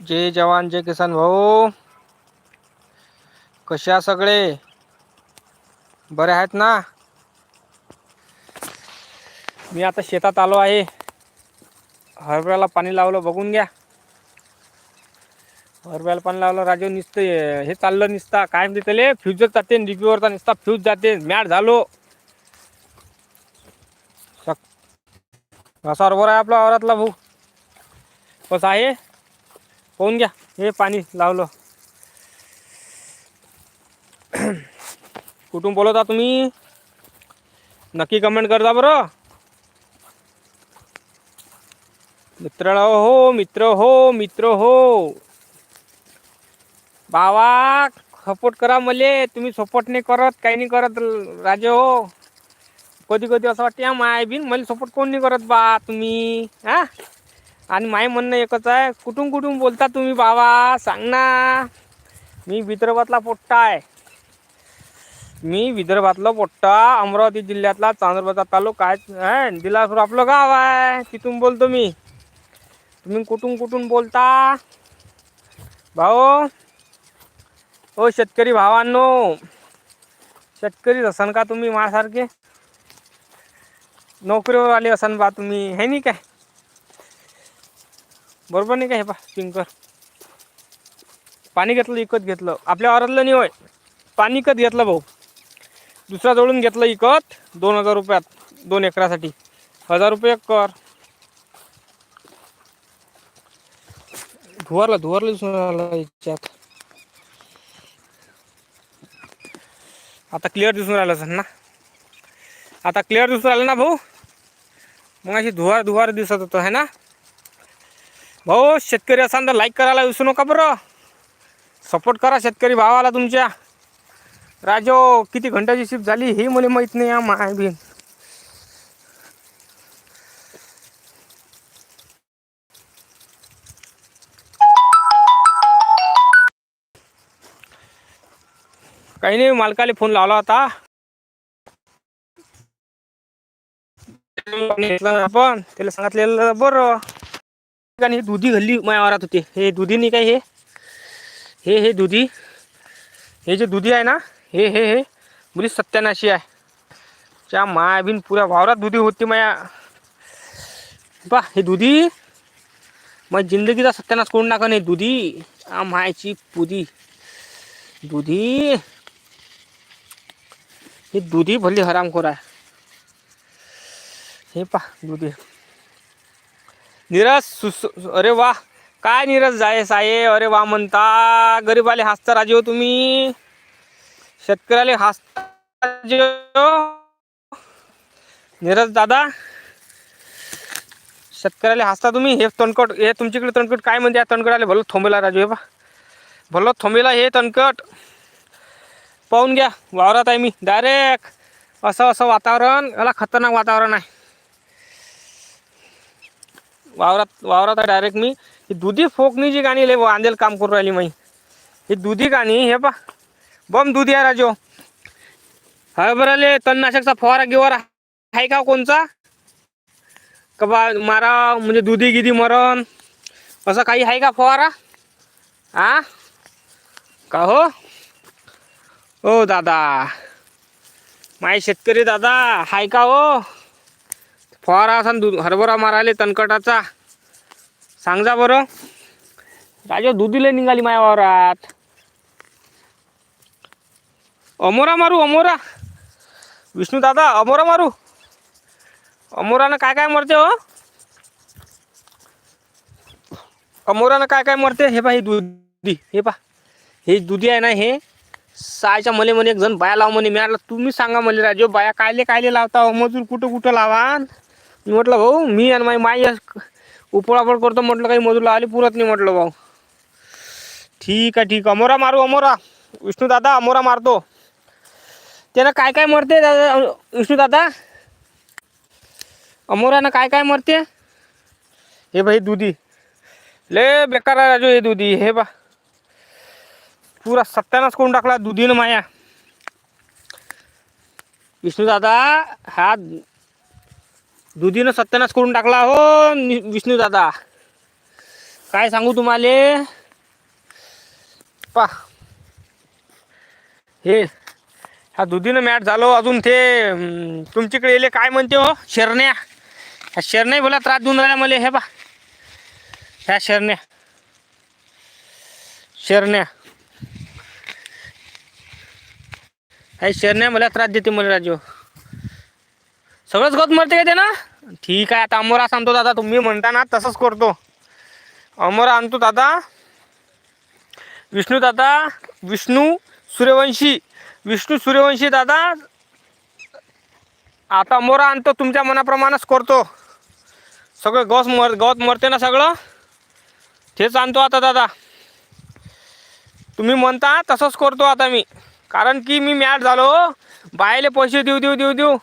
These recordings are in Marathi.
जय जवान जय किसान भाऊ. कशा सगळे? बरे आहेत ना? मी आता शेतात आलो आहे. हरभऱ्याला पाणी लावलं बघून घ्या. हरभऱ्याला पाणी लावलं राजू निसतं हे चाललं निसता. काय म्हणते त्याले फ्यूजर जाते डीपीवरचा निसता फ्यूज जाते मॅट झालो. असा बरोबर आहे आपला आवरातला भाऊ. कसं आहे? पाहून घ्या. हे पाणी लावलं. कुठून बोलवता तुम्ही? नक्की कमेंट करता बरं. मित्र हो मित्र हो मित्र हो. बाबा सपोर्ट करा मले. तुम्ही सपोर्ट नाही करत काही नाही करत राजे हो. कधी कधी असं वाटते या माय बिन मला सपोर्ट कोण नाही करत बा तुम्ही. हा? आणि माय म्हणणं एकच आहे कुठून कुठून बोलता तुम्ही बाबा? सांग ना. मी विदर्भातला पोट्टा आहे. मी विदर्भातला पोट्टा अमरावती जिल्ह्यातला चांदरबाजार तालुका आहे. दिलासूर आपलं गाव आहे तिथून बोलतो मी. तुम्ही कुठून कुठून बोलता? भाऊ ओ शेतकरी भावांनो शेतकरी असन का तुम्ही माझ्यासारखे? नोकरीवर आले असन बा तुम्ही हे नाही काय? बरोबर नाही का हे पा स्प्रिंकर पाणी घेतलं इकत घेतलं. आपल्या वावरातलं नाही होय. पाणी इकत घेतलं भाऊ. दुसरा जोडून घेतलं इकत दोन हजार रुपयात दोन एकरासाठी. हजार रुपये कर. धुवारला धुवारला दिसून राहिला याच्यात. आता क्लिअर दिसून राहिलं सर ना? आता क्लिअर दिसून राहिलं ना भाऊ? मग अशी धुवार धुवार दिसत होतं है ना? भाऊ शेतकरी असाल तर लाईक करायला विसरू नका बरं. सपोर्ट करा शेतकरी भावाला तुमच्या. राजो किती घंट्याची शिफ्ट झाली हे मला माहीत नाही या माय बिन. काही नाही मालकाला फोन लावला होता. आपण त्याला सांगितलेलं बरं. ठिकाणी ही दुधी घल्ली माझ्या वारात होते. हे दुधी नाही काय हे? हे हे दुधी. हे जे दुधी आहे ना, हे हे हे. मुली सत्यानाशी आहे. त्या माया बिन पुऱ्या वावरात दुधी होती माया. बा, हे दुधी? मग जिंदगीचा सत्यानाश करून टाका नाही, दुधी. आ मायची पुदी दुधी? हे दुधी भली हरामखोर आहे. हे पा दुधी. नीरज सुस अरे वा काय नीरज जाय साये अरे वा म्हणता. गरीबाले हसता राजे हो तुम्ही. शेतकऱ्याले हसता राजे हो. नीरज दादा. शेतकऱ्याला हसता तुम्ही. हे तणकट हे तुमच्याकडे तणकट काय म्हणते? या तणकटाले भलं थोंबेला राजू हे हो बा भलं थोंबेला हे तणकट. पाहून घ्या. वावरात आहे मी. डायरेक्ट असं असं वातावरण. याला खतरनाक वातावरण आहे. वावरात वावरात आहे डायरेक्ट मी. ही दुधी फोकणी जी गाणी लय वांदेल काम करून राहिली मी ही दुधी गाणी हे पा. बम दुधी आहे राजो. हरभराले तणनाशकचा फवारा गिवारा आहे का कोणचा? का बा मारा म्हणजे दुधी गिधी मरण. असं काही आहे का फवारा? आ? का हो? ओ दादा. माय शेतकरी दादा हाय का हो? फवारा असा दूध हरभरा मारायले तणकटाचा सांगजा बरं. राजा दुधीला निघाली माया वावरात. अमोरा मारू अमोरा. विष्णू दादा अमोरा मारू. अमोरानं काय काय मरते हो? अमोरानं काय काय मरते? हे पा ही दुधी. हे पा हे दुधी आहे ना हे सायच्या मले म्हणे एक जण बाया लाव म्हणे. मी तुम्ही सांगा मला राजो बाया कायले कायले लावता? हो? मजूर कुठं कुठं लावा मी म्हटलं भाऊ मी आणि माई माई उपळापळ करतो. म्हटलं काही मजूर लावले पुरत नाही म्हटलं भाऊ. ठीक आहे ठीक अमोरा मारू अमोरा. विष्णू दादा अमोरा मारतो. त्यानं काय काय मरते दादा? विष्णू दादा? अमोरानं काय काय मरते? हे भाई दुधी. लय बेकार आहे राजू हे दुधी. हे बा पुरा सत्यानाच करून टाकला दुधीनं माया. विष्णू दादा हा दुधीनं सत्यानाश करून टाकला हो विष्णू दादा. काय सांगू तुम्हाला? पा. हे ह्या दुधीनं मॅट झालो हो अजून ते तुमच्याकडे येले काय म्हणते हो? शेरण्या. ह्या शेरण्या बोला त्रास देऊन राहिल्या मला हे पा. ह्या शेरण्या. शेरण्या. ह्या शेरण्या मला त्रास देते मला राजू. सगळंच गत मरते का ते ना ठीक आहे आता अमोरा सांगतो दादा तुम्ही म्हणता ना तसंच करतो. अमोरा आणतो दादा. विष्णू दादा विष्णू सूर्यवंशी विष्णू सूर्यवंशी दादा. आता मोरा आणतो तुमच्या मनाप्रमाणेच करतो. सगळं गस मर गवत मरते ना सगळं? तेच आणतो आता दादा. तुम्ही म्हणता तसंच करतो आता मी. कारण की मी मॅट झालो हो. बायले पैसे देऊ देऊ देऊ देऊ.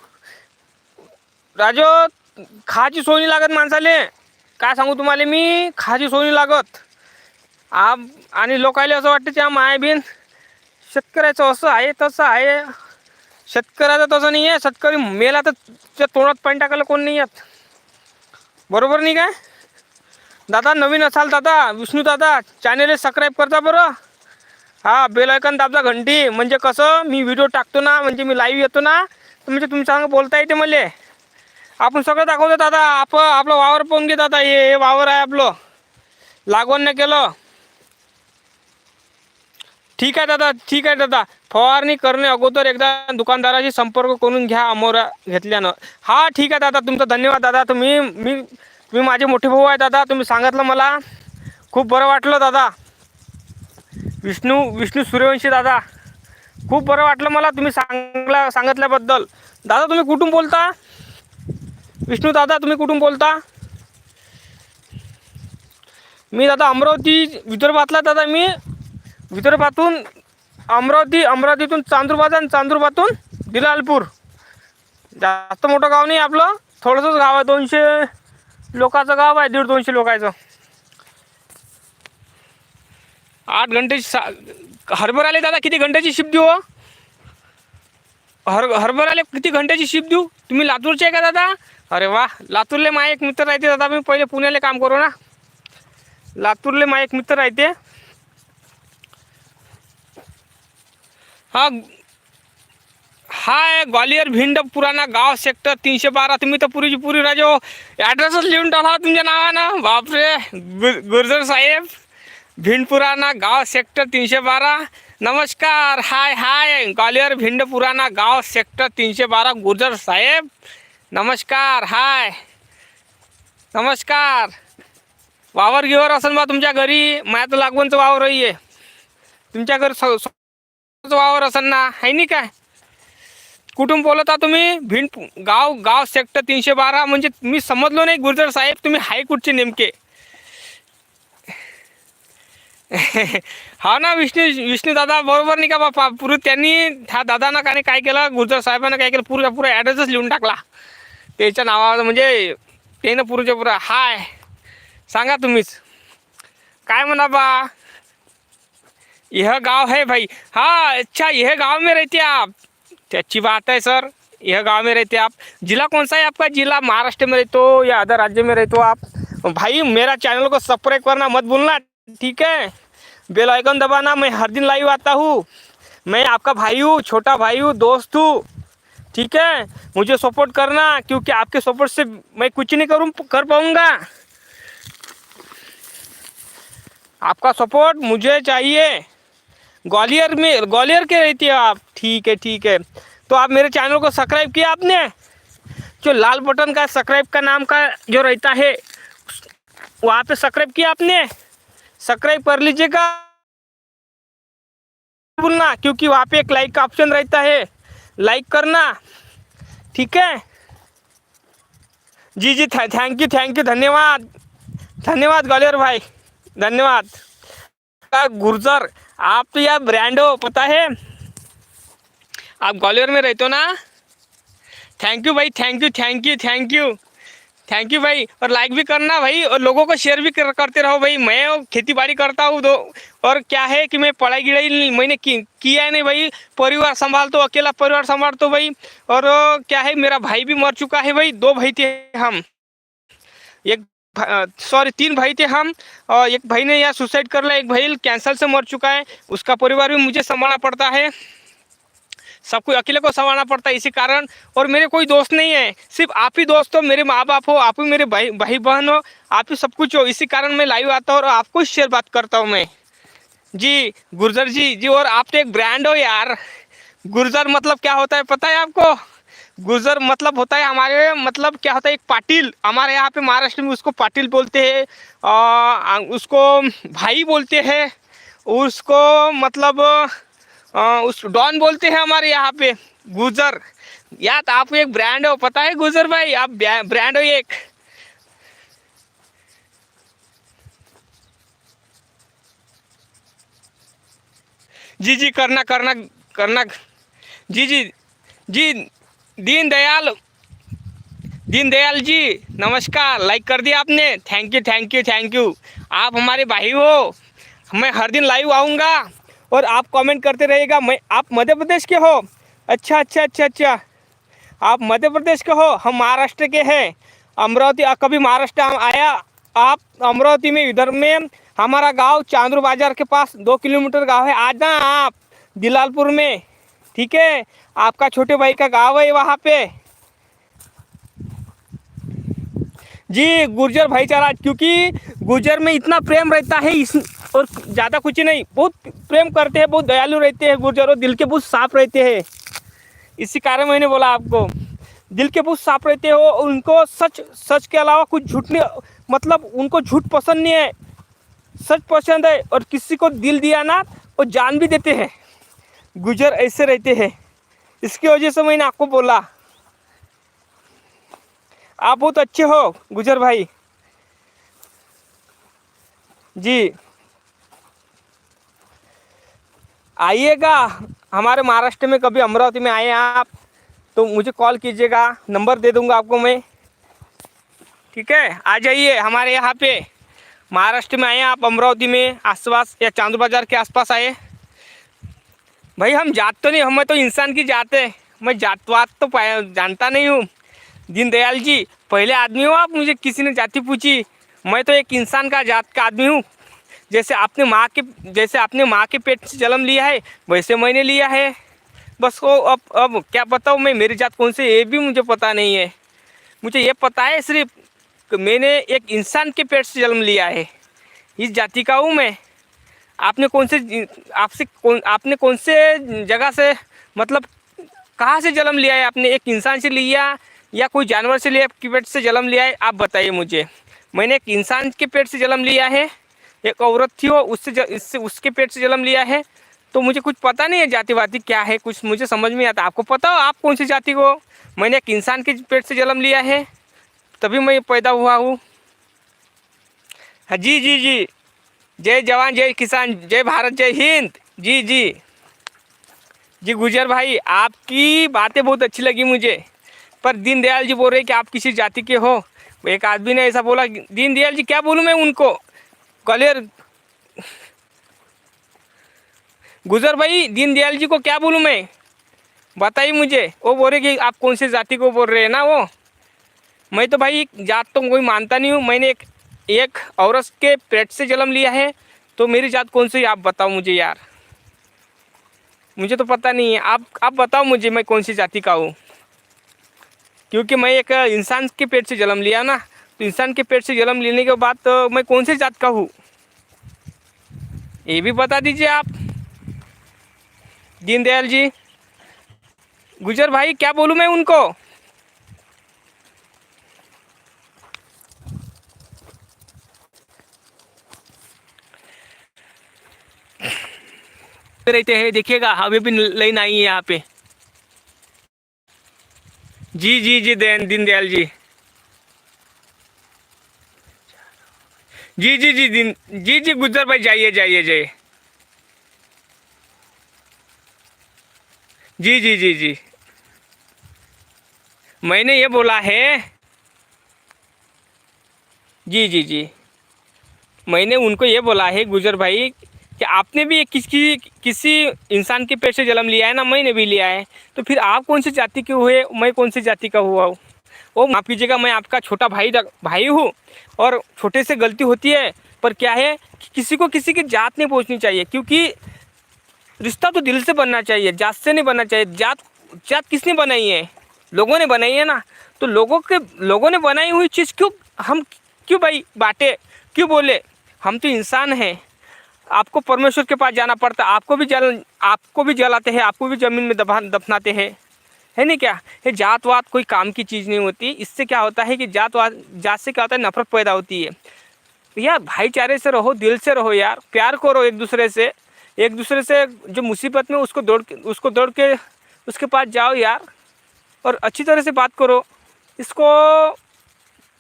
राजो खाची सोनी लागत माणसाले. काय सांगू तुम्हाला मी? खाची सोनी लागत. आ आणि लोकायला असं वाटतं त्या मायाबीन शेतकऱ्याचं असं आहे तसं आहे. शेतकऱ्याचं तसं नाही आहे शेतकरी मेला तर त्या तोंडात पाणी टाकायला कोण नाही येत. बरोबर नाही काय? दादा नवीन असाल दादा विष्णू दादा चॅनेल सबस्क्राईब करता बरं. हा बेलायकन दाबजा घंटी. म्हणजे कसं मी व्हिडिओ टाकतो ना म्हणजे मी लाईव्ह येतो ना तर म्हणजे तुमच्या बोलता येते मला. आपण सगळं दाखवतो दादा. आप आपलं वावर पाहून घे दादा. हे हे वावर आहे आपलं. लागवण नाही केलं. ठीक आहे दादा ठीक आहे दादा. फवारणी करणे अगोदर एकदा दुकानदाराशी संपर्क करून घ्या अमोरा घेतल्यानं. हा ठीक आहे दादा. तुमचा धन्यवाद दादा. तुम्ही मी मी माझे मोठे भाऊ आहे दादा. तुम्ही सांगितलं मला. खूप बरं वाटलं दादा. विष्णू विष्णू सूर्यवंशी दादा. खूप बरं वाटलं मला तुम्ही सांगला सांगितल्याबद्दल. दादा तुम्ही कुठून बोलता? विष्णू दादा तुम्ही कुठून बोलता? मी दादा अमरावती विदर्भातला दादा मी. विदर्भातून अमरावती अमरावतीतून चांदूरबाद आणि चांदुरबातून दिलालपूर जास्त मोठं गाव नाही आपलं थोडंसंच गाव आहे. दोनशे लोकांचं गाव आहे दीड दोनशे लोकांचं. आठ घंटे सा हरभराले दादा किती घंट्याची शिफ्ट देऊ हो? हर हरभराले किती घंट्याची शिप देऊ? तुम्ही लातूरचे आहे का दादा? अरे वा लातूरले माझे एक मित्र राहते दादा. मी पहिले पुण्याला काम करू ना. लातूरले माझे एक मित्र राहते. हा हाय ग्वालियर भिंड पुराणा गाव सेक्टर तीनशे बारा. तुम्ही तर पुरीची पुरी राजो हो. ॲड्रेसच लिहून टाकला तुमच्या नावानं. बापरे गुर्जर साहेब. भिंड पुराणा गाव सेक्टर तीनशे बारा. नमस्कार हाय हाय ग्वालियर भिंड पुराणा गाव सेक्टर तीनशे बारा गुर्जर साहेब. नमस्कार हाय. नमस्कार. वावर गिवर असेल बा तुमच्या घरी माझ्या तर लागवणचं वावरही आहे तुमच्या घरी स वावर असेल ना आहे नाही काय? कुठून बोलता तुम्ही? भिंड गाव गाव सेक्टर तीनशे बारा म्हणजे मी समजलो नाही गुर्जर साहेब तुम्ही हाय कुठचे नेमके. हा ना विष्णू विष्णू दादा बरोबर नाही का बापा पूर्वी त्यांनी ह्या दादानं काय काय केलं? गुर्जर साहेबांना काय केलं? पुरा पुरा ॲड्रेसच लिहून टाकला. त्याच्या नावावर म्हणजे त्यानं पुरच्या पुरा हाय. सांगा तुम्हीच. काय म्हणा बा? यह गाव है भाई. हाँ अच्छा यह गांव में रहते आप. त्याची अच्छी बात है सर. यह गांव में रहते आप. जिला कौन सा है आपका? जिला महाराष्ट्र में रहते हो या अदर राज्य में रहते हो आप? भाई मेरा चैनल को सब्सक्राइब करना मत भूलना. ठीक है? बेल आइकन दबाना, मैं हर दिन लाइव आता हूँ। मैं आपका भाई हूँ, छोटा भाई हूँ, दोस्त हूँ। ठीक है? मुझे सपोर्ट करना, क्योंकि आपके सपोर्ट से मैं कुछ नहीं करूँ, कर पाऊँगा। आपका सपोर्ट मुझे चाहिए। ग्वालियर में, ग्वालियर के रहती है आप? ठीक है ठीक है। तो आप मेरे चैनल को सब्सक्राइब किया आपने? जो लाल बटन का सब्सक्राइब का नाम का जो रहता है, वहाँ पे सब्सक्राइब किया आपने? सब्सक्राइब कर लीजिएगा। बोलना क्योंकि वहाँ पे एक लाइक का ऑप्शन रहता है। लाइक करना, ठीक है? जी जी थैंक यू थैंक यू धन्यवाद। धन्यवाद ग्वालियर भाई, धन्यवाद। गुर्जर, आप तो यार ब्रांड हो, पता है? आप ग्वालियर में रहते हो ना? थैंक यू भाई thank you thank you thank you thank you भाई। और लाइक भी करना भाई और लोगों को शेयर भी कर, करते रहो भाई। मैं खेती बाड़ी करता हूँ दो और क्या है कि मैं पढ़ाई नहीं मैंने की, किया है नहीं भाई। परिवार संभाल तो अकेला परिवार संभालता हूँ भाई। और क्या है मेरा भाई भी मर चुका है भाई। दो भाई थे हम। एक सॉरी तीन भाई थे हम। और एक भाई ने यहाँ सुसाइड कर लिया। एक भाई कैंसर से मर चुका है। उसका परिवार भी मुझे संभालना पड़ता है। सब कुछ अकेले को संभालना पड़ता है इसी कारण। और मेरे कोई दोस्त नहीं है। सिर्फ़ आप ही दोस्त हो, मेरे माँ बाप हो, आप ही मेरे भाई भाई बहन हो, आप ही सब कुछ हो। इसी कारण मैं लाइव आता हूँ और आपको शेयर बात करता हूँ मैं। जी, गुर्जर जी जी, और आप तो एक ब्रांड हो यार। गुर्जर मतलब क्या होता है पता है आपको? गुर्जर मतलब होता है हमारे मतलब क्या होता है, एक पाटिल। हमारे यहाँ पे महाराष्ट्र में उसको पाटिल बोलते हैं उसको भाई बोलते हैं, उसको मतलब आ, उस डॉन बोलते हैं हमारे यहाँ पे गुजर। यार तो आप एक ब्रांड हो पता है गुजर भाई? आप ब्रांड हो एक। जी जी करना करना करना। जी जी जी दीन दयाल। दीन दयाल जी नमस्कार। लाइक कर दिया आपने। Thank you thank you thank you आप हमारे भाई हो। मैं हर दिन लाइव आऊँगा। और आप कमेंट करते रहिएगा, मैं, आप मध्य प्रदेश के हो। अच्छा अच्छा अच्छा अच्छा। आप मध्य प्रदेश के हो, हम महाराष्ट्र के हैं। अमरावती कभी महाराष्ट्र हम आया, आप अमरावती में, इधर में, हमारा गाँव चांदरू बाज़ार के पास, दो किलोमीटर गाँव है। आ जाना आप, दिलालपुर में, ठीक है? आपका छोटे भाई का गाँव है वहाँ पे। जी, गुर्जर भाईचारा, क्योंकि गुर्जर में इतना प्रेम रहता है, इस और ज़्यादा कुछ नहीं, बहुत प्रेम करते हैं, बहुत दयालु रहते हैं गुर्जर, और दिल के बहुत साफ़ रहते हैं। इसी कारण मैंने बोला आपको, दिल के बहुत साफ़ रहते हो, उनको सच सच के अलावा कुछ झूठ नहीं मतलब उनको झूठ पसंद नहीं है। सच पसंद है, और किसी को दिल दिया ना, वो जान भी देते हैं। गुजर ऐसे रहते हैं। इसकी वजह से मैंने आपको बोला आप बहुत अच्छे हो, गुजर भाई। जी। आइएगा, हमारे महाराष्ट्र में कभी अमरावती में आए आप तो मुझे कॉल कीजिएगा, नंबर दे दूँगा आपको मैं। ठीक है? आ जाइए, हमारे यहाँ पे महाराष्ट्र में आए आप, अमरावती में, आसपास या चांदू बाज़ार के आसपास आए। भाई, हम जात तो नहीं, हमें तो इंसान की जात है। मैं जातवात तो जानता नहीं हूँ। दीनदयाल जी, पहले आदमी हो आप, मुझे किसी ने जाति पूछी। मैं तो एक इंसान का जात का आदमी हूँ। जैसे आपने माँ के, जैसे आपने माँ के पेट से जन्म लिया है, वैसे मैंने लिया है। बस वो अब अब क्या बताऊँ मैं, मेरी जात कौन से ये भी मुझे पता नहीं है। मुझे ये पता है सिर्फ़ मैंने एक इंसान के पेट से जन्म लिया है। इस जाति का हूँ मैं। आपने कौन से, आपसे कौन, आपने कौन से जगह से मतलब कहाँ से जन्म लिया है? आपने एक इंसान से लिया या कोई जानवर से लिया के पेट से जन्म लिया है, आप बताइए मुझे। मैंने एक इंसान के पेट से जन्म लिया है, एक औरत थी वो उससे इससे उसके पेट से जन्म लिया है। तो मुझे कुछ पता नहीं है जाति वाति क्या है, कुछ मुझे समझ में आता। आपको पता हो आप कौन सी जाति को? मैंने एक इंसान के पेट से जन्म लिया है, तभी मैं पैदा हुआ हूँ। हाँ जी जी जी। जय जवान, जय किसान, जय भारत, जय हिंद। जी जी। जी, गुजर भाई, आपकी बातें बहुत अच्छी लगी मुझे। पर दीनदयाल जी बोल रहे कि आप किसी जाति के हो। एक आदमी ने ऐसा बोला, दीनदयाल जी, क्या बोलूँ मैं उनको? कलियर गुजर भाई, दीनदयाल जी को क्या बोलूँ मैं? बताइए मुझे। वो बोल रहे कि आप कौन सी जाति को बोल रहे हैं ना वो? मैं तो भाई जात तो कोई मानता नहीं हूँ। मैंने एक एक औरत के पेट से जन्म लिया है तो मेरी जात कौन सी आप बताओ मुझे यार। मुझे तो पता नहीं है। आप आप बताओ मुझे मैं कौन सी जाति का हूँ? क्योंकि मैं एक इंसान के पेट से जन्म लिया ना तो इंसान के पेट से जन्म लेने के बाद तो मैं कौन से जात का हूँ? ये भी बता दीजिए आप। दीनदयाल जी, गुजर भाई, क्या बोलूँ मैं उनको? रहते हैं, देखिएगा हमें भी लाइन आई है यहाँ पे। जी जी जी, दीन दीनदयाल जी। जी जी जी, दिन, जी जी, गुजर भाई, जाइए जाइए जाइए। जी जी जी जी। मैंने ये बोला है। जी जी जी। मैंने उनको ये बोला है, गुजर भाई कि आपने भी एक किसी किसी इंसान के पेट से जन्म लिया है ना मैंने भी लिया है तो फिर आप कौन सी जाति के हुए, मैं कौन सी जाति का हुआ हूँ? वो माफ़ कीजिएगा, मैं आपका छोटा भाई भाई हूँ और छोटे से गलती होती है, पर क्या है कि किसी को किसी की जात नहीं पहुँचनी चाहिए, क्योंकि रिश्ता तो दिल से बनना चाहिए, जात से नहीं बनना चाहिए, जात जात किसने बनाई है? लोगों ने बनाई है ना तो लोगों के, लोगों ने बनाई हुई चीज़ क्यों, हम क्यों भाई बांटे, क्यों बोले? हम तो इंसान हैं। आपको परमेश्वर के पास जाना पड़ता आपको भी जल, आपको भी जलाते हैं, आपको भी ज़मीन में दबा दफनाते हैं। है नहीं क्या? ये जात वात कोई काम की चीज़ नहीं होती। इससे क्या होता है कि जात वात जात से क्या होता है? नफरत पैदा होती है। यार भाईचारे से रहो, दिल से रहो यार। प्यार करो एक दूसरे से। एक दूसरे से जो मुसीबत में उसको दौड़ के, उसको दौड़ के, उसके पास जाओ यार। और अच्छी तरह से बात करो। इसको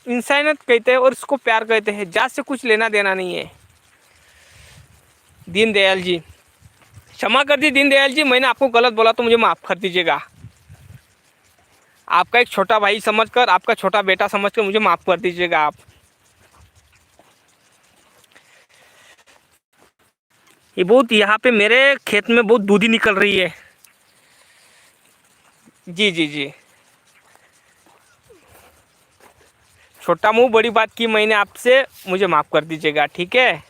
इंसानियत कहते हैं और इसको प्यार कहते हैं। जात से कुछ लेना देना नहीं है। दीन दयाल जी। क्षमा कर दी दीन दयाल जी, मैंने आपको गलत बोला तो मुझे माफ़ कर दीजिएगा। आपका एक छोटा भाई समझकर, आपका छोटा बेटा समझकर मुझे माफ़ कर दीजिएगा आप। ये बहुत यहाँ पे मेरे खेत में बहुत दूधी निकल रही है। जी जी जी। छोटा मुँह, बड़ी बात की मैंने आपसे, मुझे माफ़ कर दीजिएगा, ठीक है?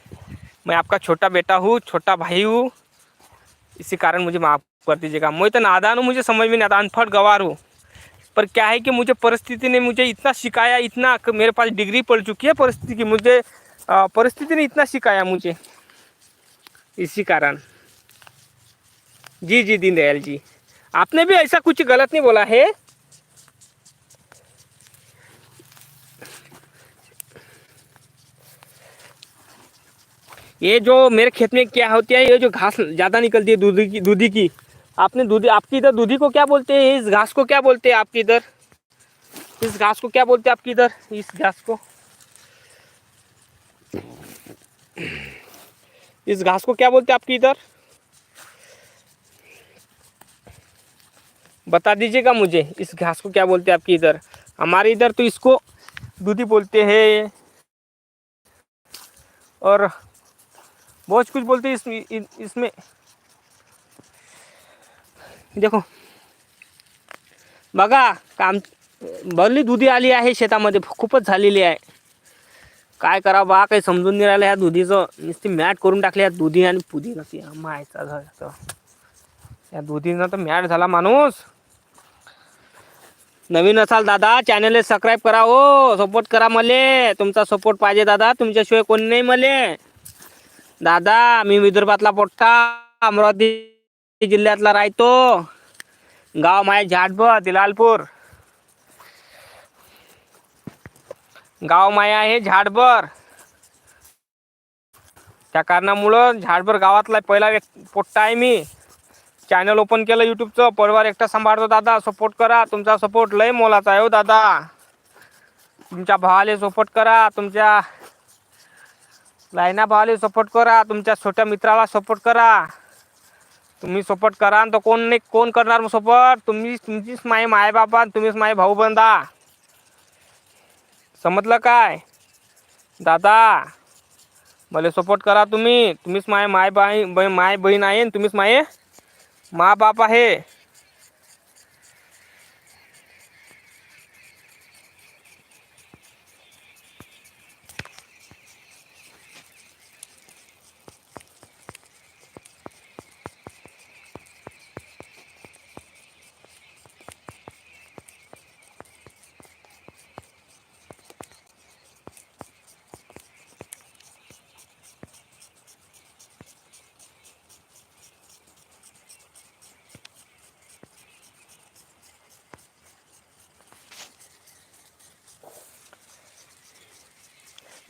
मैं आपका छोटा बेटा हूँ, छोटा भाई हूँ। इसी कारण मुझे माफ़ कर दीजिएगा। मैं तो नादान हूँ, मुझे समझ में नहीं अनफट गवार हूँ। पर क्या है कि मुझे परिस्थिति ने मुझे इतना सिखाया इतना मेरे पास डिग्री पड़ चुकी है परिस्थिति की, मुझे परिस्थिति ने इतना सिखाया मुझे। इसी कारण। जी जी, दीनदयाल जी। आपने भी ऐसा कुछ गलत नहीं बोला है? ये जो मेरे खेत में क्या होती है, ये जो घास ज़्यादा निकलती है दूधी की दूधी की। आपने दूधी, आपकी इधर दूधी को क्या बोलते हैं? इस घास को क्या बोलते हैं आपकी इधर? इस घास को क्या बोलते हैं आपकी इधर? इस घास को। इस घास को क्या बोलते हैं आपकी इधर? बता दीजिएगा मुझे, इस घास को क्या बोलते हैं आपकी इधर? हमारे इधर तो इसको दूधी बोलते हैं। और बहुत कुछ बोलते हैं इसमें इ- इसमें। देखो। बघा काम भरली दुधी आली आहे शेतामध्ये खूपच झालेली आहे. काय करा बा काही समजून नाही राहिलं ह्या दुधीचं नुसती मॅट करून टाकली या दुधी आणि पुदीनं ती मायचा झाला या दुधीनं तर मॅट झाला माणूस. नवीन असाल दादा चॅनलला सबस्क्राईब करा हो सपोर्ट करा मले. तुमचा सपोर्ट पाहिजे दादा तुमच्याशिवाय कोणी नाही मले. दादा मी विदर्भातला पोट्टा अमरावती जिल्ह्यातला राहतो. गाव माय झाडब दिलालपूर गाव माया आहे झाडभर त्या कारणामुळं झाडभर गावातला पहिला व्यक्ती पोट्टा आहे मी. चॅनल ओपन केलं यूट्यूबचं परिवार एकटा सांभाळतो दादा. सपोर्ट करा. तुमचा सपोर्ट लय मोलाचा आहे हो दादा. तुमच्या भावाला सपोर्ट करा. तुमच्या लायना भावाले सपोर्ट करा तुमच्या छोट्या मित्राला सपोर्ट करा. तुम्ही सपोर्ट करा तर कोण नाही कोण करणार मग सपोर्ट तुम्ही तुमचीच माय माय बाबा तुम्हीच माय भाऊ बंदा समजलं काय? दादा मला सपोर्ट करा तुम्ही. तुम्हीच माय माय बाई माय बहीण आहे आणि तुम्हीच माय मा बाप आहे.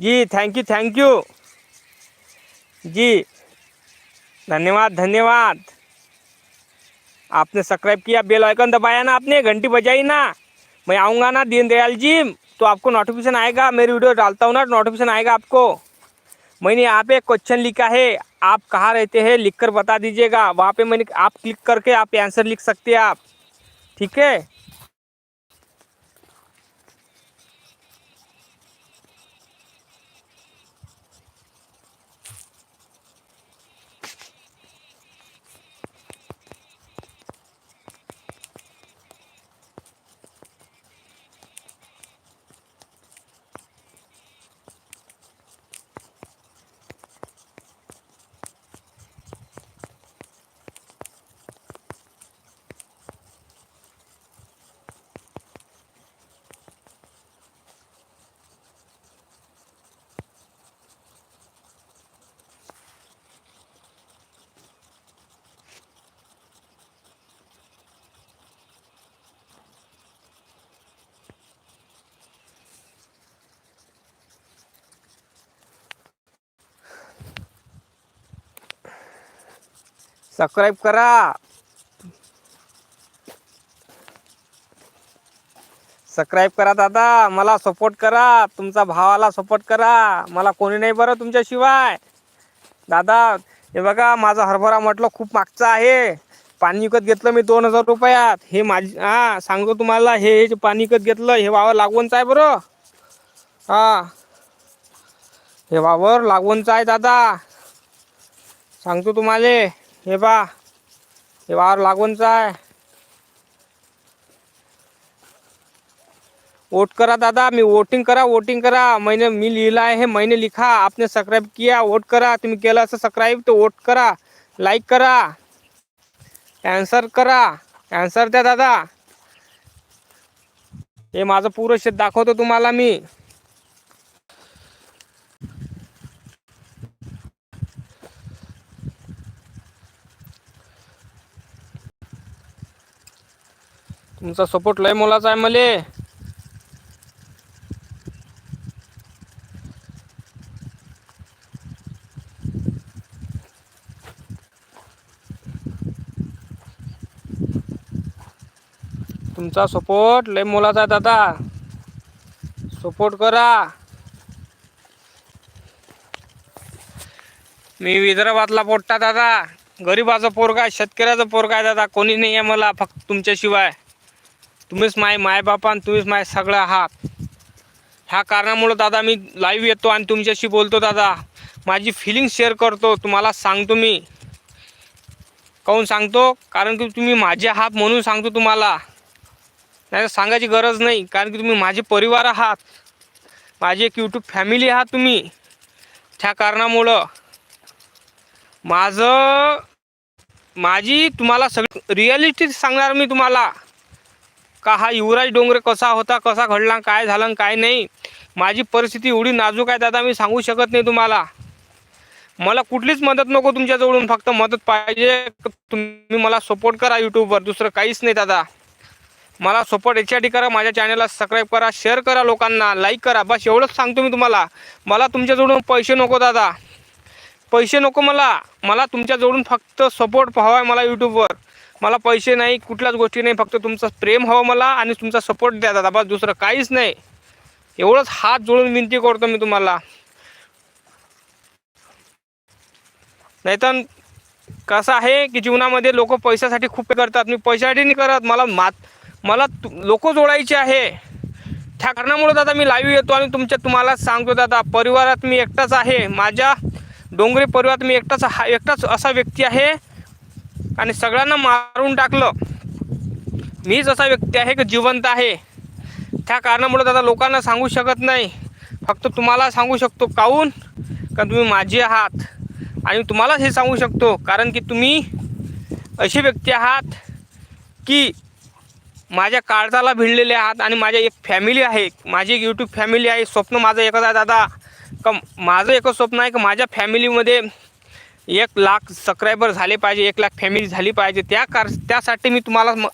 जी थैंक यू थैंक यू जी, धन्यवाद धन्यवाद. आपने सब्सक्राइब किया बेल आइकन दबाया ना आपने, घंटी बजाई ना. मैं आऊँगा ना दीनदयाल जी तो आपको नोटिफिकेशन आएगा, मेरी वीडियो डालता हूँ ना नोटिफिकेशन आएगा आपको. मैंने यहाँ पे क्वेश्चन लिखा है, आप कहाँ रहते हैं लिख कर बता दीजिएगा. वहाँ पे मैंने, आप क्लिक करके आप आंसर लिख सकते हैं आप. ठीक है? सबस्क्राईब करा. सबस्क्राईब करा दादा. मला सपोर्ट करा. तुमचा भावाला सपोर्ट करा. मला कोणी नाही बरं तुमच्याशिवाय. दादा हे बघा माझा हरभरा म्हटलं खूप मागचा आहे. पाणी विकत घेतलं मी दोन हजार रुपयात. हे माझी हा सांगतो तुम्हाला हे हे जे पाणी विकत घेतलं हे वावर लागवणचं आहे बरं. हा. हे वावर लागवणचं आहे दादा. सांगतो तुम्हाला. हे बा हे वावर लागूनच आहे. वोट करा दादा मी वोटिंग करा वोटिंग करा. मैंने मी लिहिलं आहे हे मैंने लिखा. आपने सबस्क्राईब किया वोट करा. तुम्ही केलं असं सबस्क्राईब तर वोट करा. लाईक करा. ॲन्सर करा. ॲन्सर द्या दादा. हे माझं पुरं शेत दाखवतो तुम्हाला मी. तुमचा सपोर्ट लय मोलाचा आहे मले. तुमचा सपोर्ट लय मोलाचा आहे दादा. सपोर्ट करा. मी विदर्भातला पोट्टा दादा. गरीबाचा पोरगा आहे, शेतकऱ्याचा पोरगा आहे दादा. कोणी नाही आहे मला फक्त तुमच्याशिवाय. तुम्हीच माय मायबापान आणि तुम्हीच माय सगळं आहात ह्या कारणामुळं दादा मी लाईव्ह येतो आणि तुमच्याशी बोलतो दादा. माझी फिलिंग शेअर करतो तुम्हाला सांगतो मी. काहून सांगतो? कारण की तुम्ही माझे आहात म्हणून सांगतो तुम्हाला. नाही तर सांगायची गरज नाही कारण की तुम्ही माझे परिवार आहात. माझी एक यूट्यूब फॅमिली आहात तुम्ही. त्या कारणामुळं माझं माझी तुम्हाला सगळी रिॲलिटी सांगणार मी तुम्हाला. का हा युवराज डोंगरे कसा होता कसा घडला काय झालं काय नाही? माझी परिस्थिती एवढी नाजूक आहे दादा मी सांगू शकत नाही तुम्हाला. मला कुठलीच मदत नको तुमच्याजवळून फक्त मदत पाहिजे. तुम्ही मला सपोर्ट करा यूट्यूबवर दुसरं काहीच नाही दादा. मला सपोर्ट याच्यासाठी करा माझ्या चॅनलला सबस्क्राईब करा शेअर करा लोकांना लाईक करा. बस एवढंच सांगतो मी तुम्हाला. मला तुमच्याजवळून पैसे नको दादा. पैसे नको मला. मला तुमच्याजवळून फक्त सपोर्ट पाहावा आहे मला यूट्यूबवर मला पैसे नाही कुठल्याच गोष्टी नाही फक्त तुमचं प्रेम हवं मला आणि तुमचा सपोर्ट द्या दादा बस दुसरं काहीच नाही. एवढंच हात जोडून विनंती करतो मी तुम्हाला. नाहीतर कसं आहे की जीवनामध्ये लोक पैशासाठी खूप करतात मी पैशासाठी नाही करत मला मात मला लोक जोडायचे आहे. त्या कारणामुळे दादा मी लाईव्ह येतो आणि तुमच्या तुम्हाला सांगतो दादा परिवारात मी एकटाच आहे. माझ्या डोंगरी परिवारात मी एकटाच हा एकटाच असा व्यक्ती आहे आणि सगळ्यांना मारून टाकलं. मीच असा व्यक्ती आहे की जिवंत आहे. त्या कारणामुळे दादा लोकांना सांगू शकत नाही. फक्त तुम्हाला सांगू शकतो काऊन? का तुम्ही माझे आहात. आणि तुम्हालाच हे सांगू शकतो कारण की तुम्ही अशी व्यक्ती आहात की माझ्या काळजाला भिडलेले आहात आणि माझ्या एक फॅमिली आहे. माझी एक यूट्यूब फॅमिली आहे. स्वप्न माझं एकच आहे दादा. का माझं एकच स्वप्न आहे की माझ्या फॅमिलीमध्ये एक लाख सबस्क्रायबर झाले पाहिजे एक लाख फॅमिली झाली पाहिजे. त्या कार त्यासाठी मी तुम्हाला म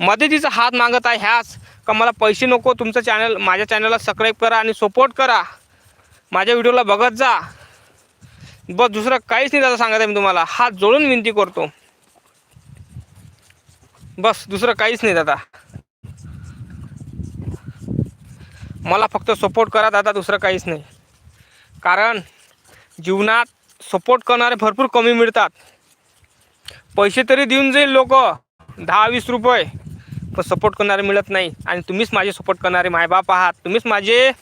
मदतीचा हात मागत आहे ह्याच. का मला पैसे नको तुमचं चॅनल माझ्या चॅनलला सबस्क्राईब करा आणि सपोर्ट करा. माझ्या व्हिडिओला बघत जा. बस दुसरं काहीच नाही दादा सांगत आहे मी तुम्हाला. हात जोडून विनंती करतो. बस दुसरं काहीच नाही दादा. मला फक्त सपोर्ट करा दादा दुसरं काहीच नाही. कारण जीवनात सपोर्ट करणारे भरपूर कमी मिळतात. पैसे तरी देऊन जाईल लोक. दहा वीस रुपये. पण सपोर्ट करणारे मिळत नाही. आणि तुम्हीच माझे सपोर्ट करणारे मायबाप आहात. तुम्हीच माझे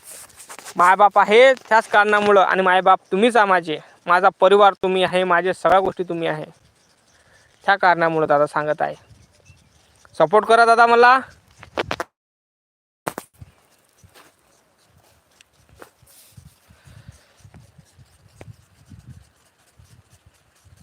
मायबाप आहे त्याच कारणामुळं आणि मायबाप तुम्हीच आहे माझे. माझा परिवार तुम्ही आहे. माझे सगळ्या गोष्टी तुम्ही आहे. त्या कारणामुळं दादा सांगत आहे. सपोर्ट करा दादा मला.